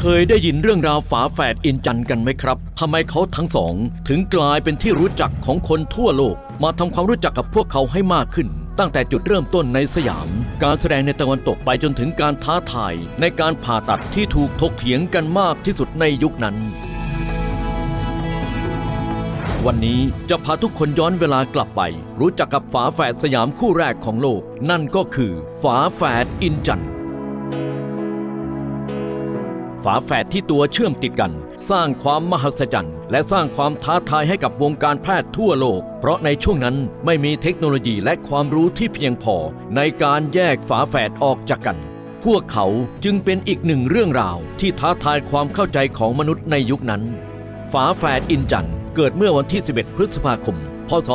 เคยได้ยินเรื่องราวฝาแฝดอินจันกันไหมครับทำไมเขาทั้งสอง ถึงกลายเป็นที่รู้จักของคนทั่วโลก มาทำความรู้จักกับพวกเขาให้มากขึ้น ตั้งแต่จุดเริ่มต้นในสยาม การแสดงในตะวันตกไปจนถึงการท้าทายในการผ่าตัดที่ถูกถกเถียงกันมากที่สุดในยุคนั้นวันนี้จะพาทุกคนย้อนเวลากลับไป รู้จักกับฝาแฝดสยามคู่แรกของโลก นั่นก็คือ ฝาแฝดอินจัน ฝาแฝดที่ตัวเชื่อมติดกัน สร้างความมหัศจรรย์ และสร้างความท้าทายให้กับวงการแพทย์ทั่วโลก เพราะในช่วงนั้นไม่มีเทคโนโลยีและความรู้ที่เพียงพอ ในการแยกฝาแฝดออกจากกัน พวกเขาจึงเป็นอีกหนึ่งเรื่องราว ที่ท้าทายความเข้าใจของมนุษย์ในยุคนั้น ฝาแฝดอินจันเกิดเมื่อวันที่ 11 พฤษภาคมพศ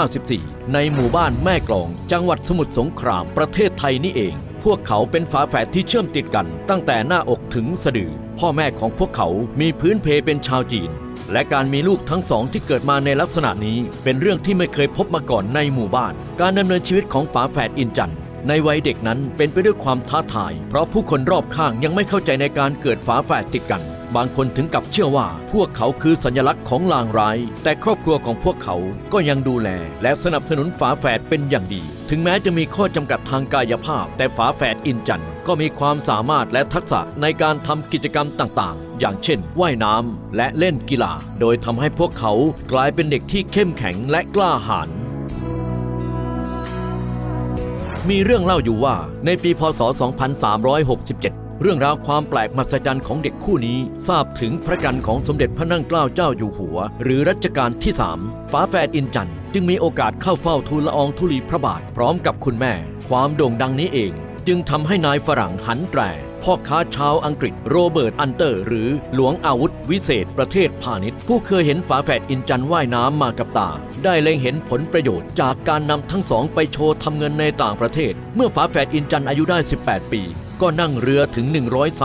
2354 ในหมู่บ้านแม่กลอง จังหวัดสมุทรสงคราม ประเทศไทยนี่เอง พวกเขาเป็นฝาแฝดที่เชื่อมติดกัน ตั้งแต่หน้าอกถึงสะดือ พ่อแม่ของพวกเขามีพื้นเพเป็นชาวจีน และการมีลูกทั้งสองที่เกิดมาในลักษณะนี้ เป็นเรื่องที่ไม่เคยพบมาก่อนในหมู่บ้าน การดำเนินชีวิตของฝาแฝดอินจันทร์ในวัยเด็กนั้นเป็นไปด้วยความท้าทาย เพราะผู้คนรอบข้างยังไม่เข้าใจในการเกิดฝาแฝดติดกัน บางคนถึงกับเชื่อว่า พวกเขาคือสัญลักษณ์ของลางร้าย แต่ครอบครัวของพวกเขาก็ยังดูแล และสนับสนุนฝาแฝดเป็นอย่างดี ถึงแม้จะมีข้อจำกัดทางกายภาพ แต่ฝาแฝดอินจันทร์ก็มีความสามารถและทักษะในการทำกิจกรรมต่างๆ อย่างเช่น ว่ายน้ำและเล่นกีฬา โดยทำให้พวกเขากลายเป็นเด็กที่เข้มแข็งและกล้าหาญมีเรื่องเล่าอยู่ว่าในปีพศ 2367เรื่องราวความแปลกมหัศจรรย์ของเด็กคู่นี้ ทราบถึงพระกันของสมเด็จพระนั่งเกล้าเจ้าอยู่หัว หรือรัชกาลที่ 3 ฝาแฝดอินจันทร์ จึงมีโอกาสเข้าเฝ้าทูลละอองธุลีพระบาทพร้อมกับคุณแม่ ความโด่งดังนี้เอง จึงทำให้นายฝรั่งหันแตรพ่อค้าชาวอังกฤษโรเบิร์ตอันเตอร์ หรือหลวงอาวุธวิเศษประเทศพาณิชย์ ผู้เคยเห็นฝาแฝดอินจันว่ายน้ำมากับตา ได้เล็งเห็นผลประโยชน์จากการนำทั้งสองไปโชว์ทำเงินในต่างประเทศ เมื่อฝาแฝดอินจันอายุได้ 18 ปี ก็นั่งเรือถึง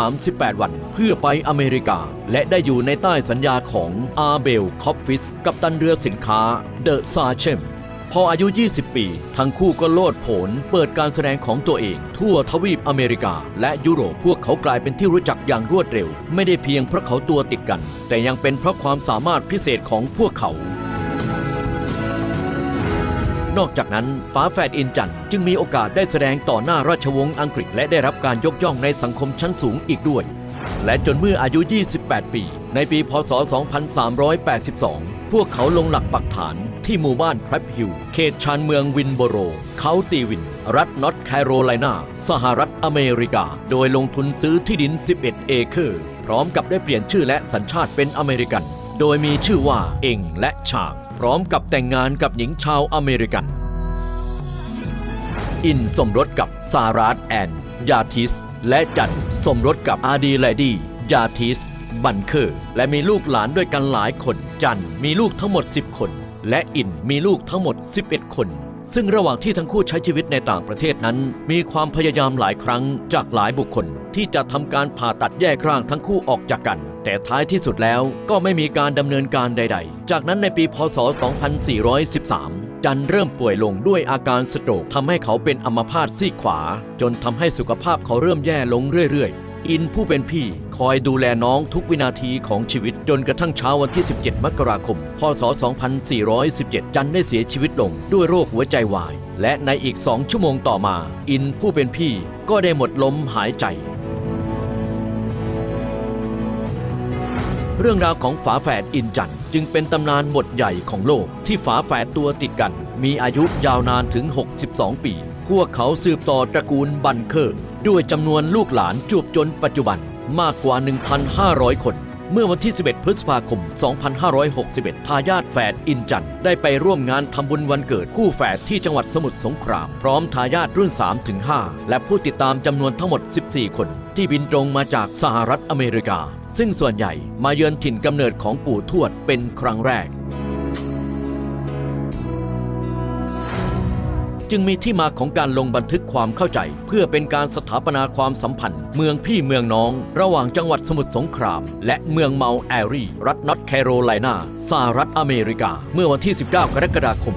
138 วัน เพื่อไปอเมริกา และได้อยู่ในใต้สัญญาของอาเบลคอปฟิสกับตันเรือสินค้าเดอะซาเชมพออายุ 20 ปี ทั้งคู่ก็โลดโผนเปิดการแสดงของตัวเอง ทั่วทวีปอเมริกา และยุโรปพวกเขากลายเป็นที่รู้จักอย่างรวดเร็ว ไม่ได้เพียงเพราะเขาตัวติดกัน แต่ยังเป็นเพราะความสามารถพิเศษของพวกเขา นอกจากนั้นฝาแฝดอินจันจึงมีโอกาสได้แสดงต่อหน้าราชวงศ์อังกฤษ และได้รับการยกย่องในสังคมชั้นสูงอีกด้วย และจนเมื่ออายุ 28 ปี ในปี พศ 2382 พวกเขาลงหลักปักฐานที่หมู่บ้านแครปฮิลเขตชานเมืองวินโบโร เขาตีวิน รัฐนอร์ทแคโรไลนาสหรัฐอเมริกา โดยลงทุนซื้อที่ดิน 11 เอเคอร์ พร้อมกับได้เปลี่ยนชื่อและสัญชาติเป็นอเมริกัน โดยมีชื่อว่าเองและชาง พร้อมกับแต่งงานกับหญิงชาวอเมริกัน อินสมรสกับซาราตแอนยาทิส และจันสมรสกับอาดีไลดียาทิส บันเคอร์ และมีลูกหลานด้วยกันหลายคน จันมีลูกทั้งหมด 10 คน และอินมีลูกทั้งหมด 11 คนซึ่งระหว่างที่ทั้งคู่ใช้ชีวิตในต่างประเทศนั้น มีความพยายามหลายครั้งจากหลายบุคคลที่จะทำการผ่าตัดแยกร่างทั้งคู่ออกจากกัน แต่ท้ายที่สุดแล้วก็ไม่มีการดำเนินการใด ๆ จากนั้นในปีพศ 2413 จันเริ่มป่วยลงด้วยอาการสโตรกทำให้เขาเป็นอัมพาตซีกขวา จนทำให้สุขภาพเขาเริ่มแย่ลงเรื่อยๆอินผู้เป็นพี่คอยดูแลน้องทุกวินาทีของชีวิตจนกระทั่งเช้าวันที่ 17 มกราคม พศ 2417 จันได้เสียชีวิตลงด้วยโรคหัวใจวาย และในอีกสองชั่วโมงต่อมา อินผู้เป็นพี่ก็ได้หมดลมหายใจ เรื่องราวของฝาแฝดอินจันจึงเป็นตำนานบทใหญ่ของโลก ที่ฝาแฝดตัวติดกัน มีอายุยาวนานถึง 62 ปี พวกเขาสืบต่อตระกูลบันเคอร์ ด้วยจำนวนลูกหลานจวบจนปัจจุบันมากกว่า 1,500 คน เมื่อวันที่ 11 พฤษภาคม 2561 ทายาทแฝดอินจันได้ไปร่วมงานทำบุญวันเกิดคู่แฝดที่จังหวัดสมุทรสงคราม พร้อมทายาทรุ่น 3-5 และผู้ติดตามจำนวนทั้งหมด 14 คน ที่บินตรงมาจากสหรัฐอเมริกา ซึ่งส่วนใหญ่มาเยือนถิ่นกำเนิดของปู่ทวดเป็นครั้งแรก จึงมีที่มาของการลงบันทึกความเข้าใจ เพื่อเป็นการสถาปนาความสัมพันธ์ เมืองพี่เมืองน้อง ระหว่างจังหวัดสมุทรสงคราม และเมืองเมาแอรีรัฐนอตแคโรไลนาสหรัฐอเมริกา เมื่อวันที่ 19 กรกฎาคม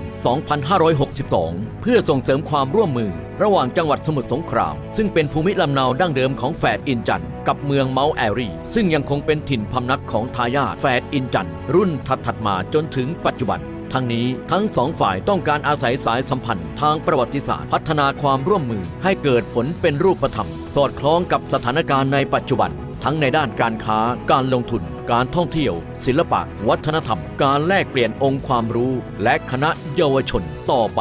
2562 เพื่อส่งเสริมความร่วมมือ ระหว่างจังหวัดสมุทรสงคราม ซึ่งเป็นภูมิลำเนาดั้งเดิมของแฝดอินจันกับเมืองเมาแอรีซึ่งยังคงเป็นถิ่นพำนักของทายาทแฝดอินจันรุ่นถัดๆมาจนถึงปัจจุบัน ทั้งนี้ทั้งสองฝ่ายต้องการอาศัยสายสัมพันธ์ทางประวัติศาสตร์ พัฒนาความร่วมมือให้เกิดผลเป็นรูปธรรม สอดคล้องกับสถานการณ์ในปัจจุบัน ทั้งในด้านการค้า การลงทุน การท่องเที่ยว ศิลปะ วัฒนธรรม การแลกเปลี่ยนองค์ความรู้ และคณะเยาวชนต่อไป